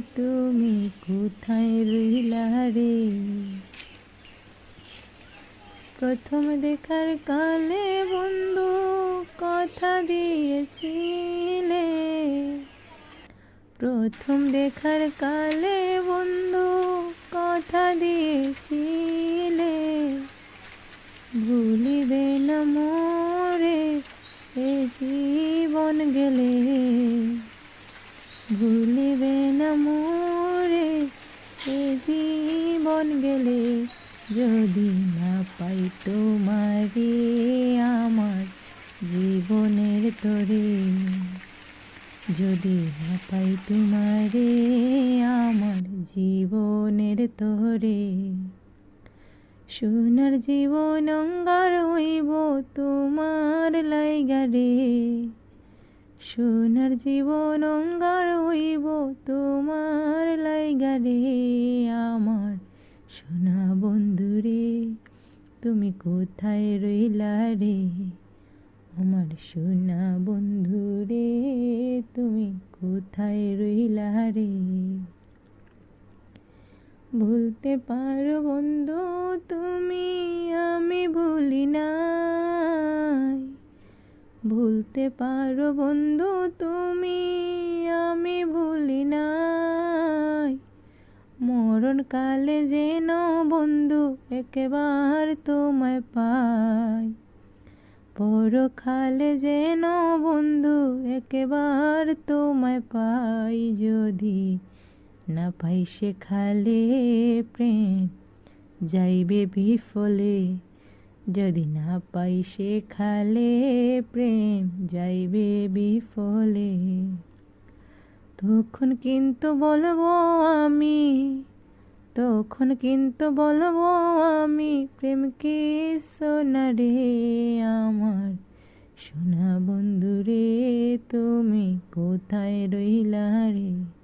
তুমি কোথায় রইলা রে? প্রথম দেখার কালে বন্ধু কথা দিয়েছিলে। প্রথম দেখার কালে বন্ধু কথা দিয়েছিলে। ভুলিবে না মোরে, এ জীবন গেলে। ভুলিবে না মোরে, এ জীবন গেলে যদি না পাই তোমারে আমার জীবনের তরে। যদি না পাই তোমারে আমার জীবনের তরে। সোনার জীবন অঙ্গার হইব তোমার লাইগা রে। সোনার জীবন অঙ্গার হইব তোমার লাইগা রে আমার। সোনা বন্ধু রে, তুমি কোথায় রইলা রে? আমার সোনা বন্ধু রে, তুমি কোথায় রইলা রে? ভুলতে পারো বন্ধু তুমি আমি ভুলি নাই ভুলতে পারো বন্ধু তুমি, আমি ভুলি নাই। মরণ কালে যেন বন্ধু একেবার তোমায় পাই। পরখালে যেন বন্ধু একেবার তোমায় পাই, যদি না পাই সেখালে প্রেম, যাইবে বিফলে যদি না পাই সেখালে প্রেম যাইবে বিফলে। তখন কিন্তু বলব আমি, তখন কিন্তু বলব আমি প্রেমকে সোনা রে আমার। সোনা বন্ধু রে, তুমি কোথায় রইলা রে?